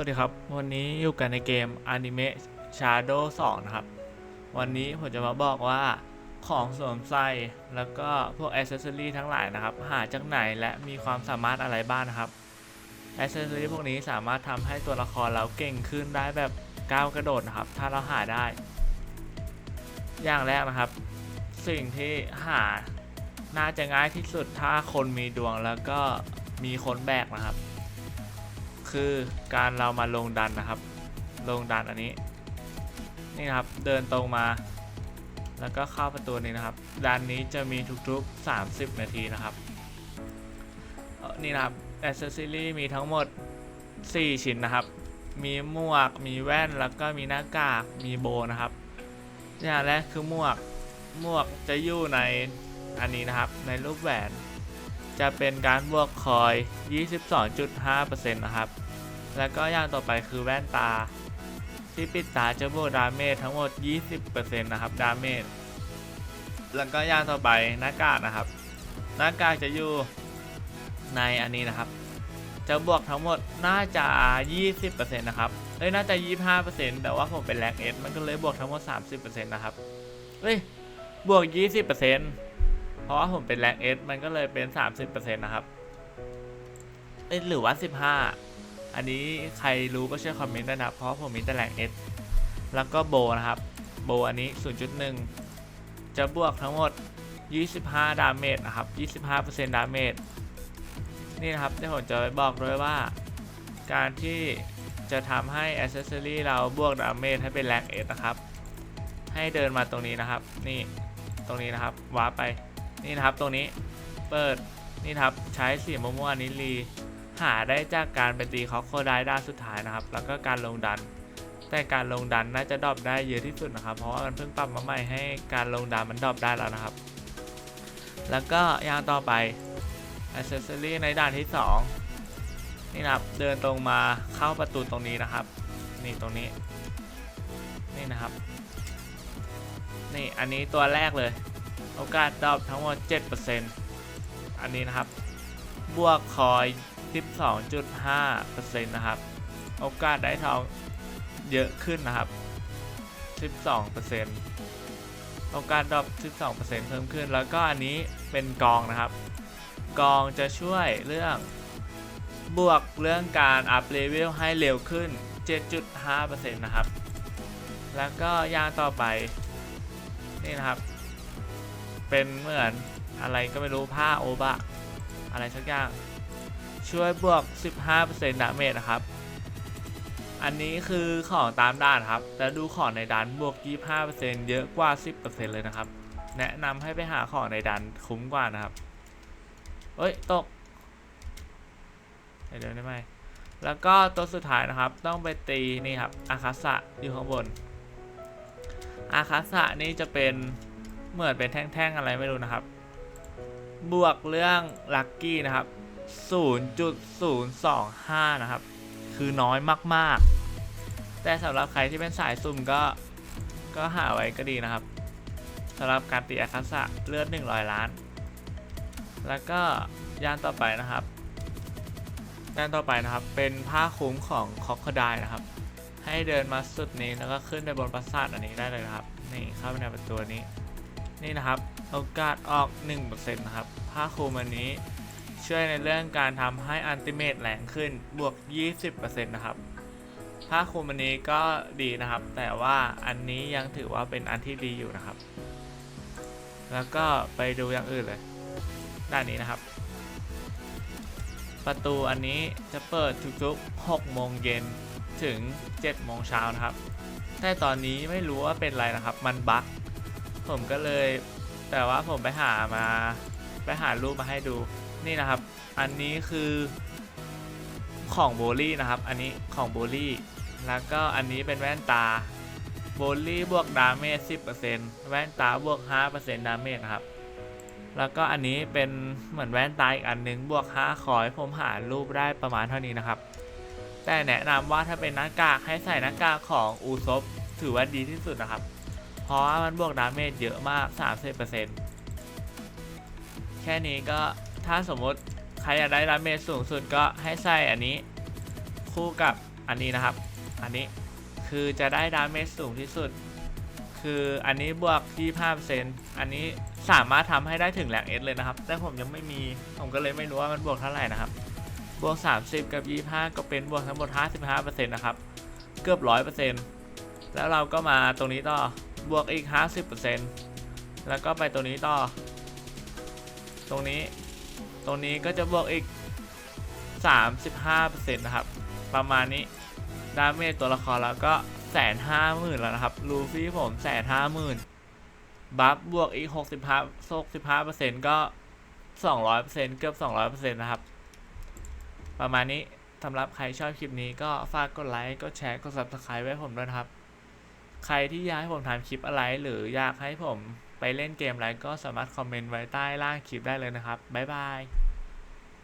วัสดีครับ วันนี้อยู่กันในเกม Anime Shadow 2 นะครับ วันนี้ผมจะมาบอกว่าของสวมใส่แล้วก็พวกอ c เซ s ซอรีทั้งหลายนะครับ หาจากไหนและมีความสามารถอะไรบ้างนะครับอ c เซ s ซอรีพวกนี้สามารถทำให้ตัวละครเราเก่งขึ้นได้แบบก้าวกระโดดนะครับ ถ้าเราหาได้ อย่างแรกนะครับ สิ่งที่หาน่าจะง่ายที่สุดถ้าคนมีดวงแล้วก็มีคนแบกนะครับ คือการเรามาลงดันนะครับ ลงดันอันนี้ นี่นะครับเดินตรงมา แล้วก็เข้าประตูนี้นะครับดันนี้จะมีทุกๆ 30 นาทีนะครับนี่นะครับแอ c เซ s ซอรี่มีทั้งหมด 4 ชิ้นนะครับ มีหมวก มีแว่น แล้วก็มีหน้ากาก มีโบนะครับอย่างแรกคือหมวก หมวกจะอยู่ในอันนี้นะครับ ในรูปแหวน จะเป็นการบวกคอย 22.5%นะครับ แล้วก็อย่างต่อไปคือแว่นตา ที่ปิดตาจะบวกดาเมจทั้งหมด 20%นะครับ ดาเมจ แล้วก็อย่างต่อไปหน้ากากนะครับ หน้ากากจะอยู่ในอันนี้นะครับ จะบวกทั้งหมดน่าจะ 20%นะครับ เอ้ย น่าจะ 25%แต่ว่าผมเป็นแรงเอสมันก็เลยบวกทั้งหมด 30%นะครับ เอ้ย บวก 20% เพราะว่าผมเป็นแรงเอสมันก็เลยเป็น 30%นะครับเอ้หรือว่า 15 อันนี้ใครรู้ก็ช่วยคอมเมนต์ด้วยนะเพราะผมมีแต่แรงเอสแล้วก็โบนะครับ โบอันนี้ 0.1 จะบวกทั้งหมด 25 ดาเมจนะครับ 25%ดาเมจนี่นะครับที่ผมจะไปบอกด้วยว่า การที่จะทำให้อ c เซ s ซอรี่เราบวกดาเมจให้เป็นแรงเอสนะครับ ให้เดินมาตรงนี้นะครับ นี่ตรงนี้นะครับวาไป นี่นะครับตรงนี้เปิดนี่ครับใช้สีม่วงอันนี้รีหาได้จากการไปตีคอคโคไดด้านสุดท้ายนะครับ แล้วก็การลงดัน แต่การลงดันน่าจะดรอปได้เยอะที่สุดนะครับ เพราะว่ามันเพิ่งปรับมาใหม่ให้การลงดันมันดรอปได้แล้วนะครับ แล้วก็อย่างต่อไปอ c เซ s ซอรี่ในด่านที่ 2 นี่นะครับเดินตรงมาเข้าประตูตรงนี้นะครับ นี่ตรงนี้ นี่นะครับ นี่อันนี้ตัวแรกเลย โอกาสดรอปทั้งหมด 7%อันนี้นะครับ บวกคอย 12.5%นะครับ โอกาสได้ทองเยอะขึ้นนะครับ 12%โอกาสดรอป12%เพิ่มขึ้น แล้วก็อันนี้เป็นกองนะครับ กองจะช่วยเรื่องบวกเรื่องการอัพเลเวลให้เร็วขึ้น 7.5%นะครับ แล้วก็อย่างต่อไป นี่นะครับ เป็นเหมือนอะไรก็ไม่รู้ผ้าโอบะ อะไรสักอย่าง ช่วยบวก 15%ดาเมจนะครับ อันนี้คือของตามด่านครับ แต่ดูของในด่านบวก 25%เยอะกว่า 10%เลยนะครับ แนะนำให้ไปหาของในด่านคุ้มกว่านะครับ เอ้ย ตกเดี๋ยวได้ไหมแล้วก็ตัวสุดท้ายนะครับ ต้องไปตีนี่ครับอาคาสะอยู่ข้างบนอาคาสะนี่จะเป็น เหมือนเป็นแท่งๆอะไรไม่รู้นะครับ บวกเรื่องลัคกี้นะครับ 0.025 นะครับ คือน้อยมากๆ แต่สำหรับใครที่เป็นสายซุ่มก็ก็หาไว้ก็ดีนะครับสำหรับการตีอาคาสะเลือด 100 ล้าน แล้วก็ย่านต่อไปนะครับย่านต่อไปนะครับ เป็นผ้าคลุ้มของคอคคดายนะครับ ให้เดินมาสุดนี้แล้วก็ขึ้นไปบนปราสาทอันนี้ได้เลยครับ นี่เข้าไปในประตูนี้ นี่นะครับโอกาสออก 1%นะครับผ้าคลุมอันนี้ช่วยในเรื่องการทำให้อันติเมตแรงขึ้นบวก 20%นะครับผ้าคลุมอันนี้ก็ดีนะครับ แต่ว่าอันนี้ยังถือว่าเป็นอันที่ดีอยู่นะครับ แล้วก็ไปดูอย่างอื่นเลย ด้านนี้นะครับ ประตูอันนี้จะเปิดทุกๆ 6 โมงเย็นถึง 7 โมงเช้านะครับ แต่ตอนนี้ไม่รู้ว่าเป็นอะไรนะครับ มันบั๊ก ผมก็เลย แต่ว่าผมไปหามา ไปหารูปมาให้ดู นี่นะครับ อันนี้คือของโบลี่นะครับ อันนี้ของโบลี่ แล้วก็อันนี้เป็นแว่นตา โบลี่บวกดาเมจ10%แว่นตาบวก 5%ดาเมจนะครับ แล้วก็อันนี้เป็นเหมือนแว่นตาอีกอันนึงบวก 5 คอย ผมหารูปได้ประมาณเท่านี้นะครับ แต่แนะนำว่าถ้าเป็นหน้ากากให้ใส่หน้ากากของอูซบถือว่าดีที่สุดนะครับ เพราะว่ามันบวกดาเมจเยอะมาก 30%แค่นี้ก็ถ้าสมมติใครอยากได้ดาเมจสูงสุดก็ให้ใส่อันนี้คู่กับอันนี้นะครับ อันนี้คือจะได้ดาเมจสูงที่สุด คืออันนี้บวกที่5%อันนี้สามารถทำให้ได้ถึงแหลกเอสเลยนะครับ แต่ผมยังไม่มีผมก็เลยไม่รู้ว่ามันบวกเท่าไหร่นะครับ บวก 30 กับ 25 ก็เป็นบวกทั้งหมด 55%นะครับ เกือบ 100%แล้วเราก็มาตรงนี้ต่อ บวกอีก 50%แล้วก็ไปตัวนี้ต่อ ตรงนี้ ตรงนี้ก็จะบวกอีก 35%นะครับ ประมาณนี้ ดาเมจตัวละครแล้วก็แสนห้าหมื่นแล้วนะครับ ลูฟี่ผมแสนห้าหมื่นบัฟบวกอีกหกสิบห้าหกสิบห้าเปอร์เซ็นต์ก็สองร้อยเปอร์เซ็นต์เกือบสองร้อยเปอร์เซ็นต์นะครับ ประมาณนี้สำหรับใครชอบคลิปนี้ก็ฝากกดไลค์ กดแชร์ กด subscribe ไว้ผมด้วยนะครับ ใครที่อยากให้ผมทำคลิปอะไร หรืออยากให้ผมไปเล่นเกมอะไรก็สามารถคอมเมนต์ไว้ใต้ล่างคลิปได้เลยนะครับบ๊ายบาย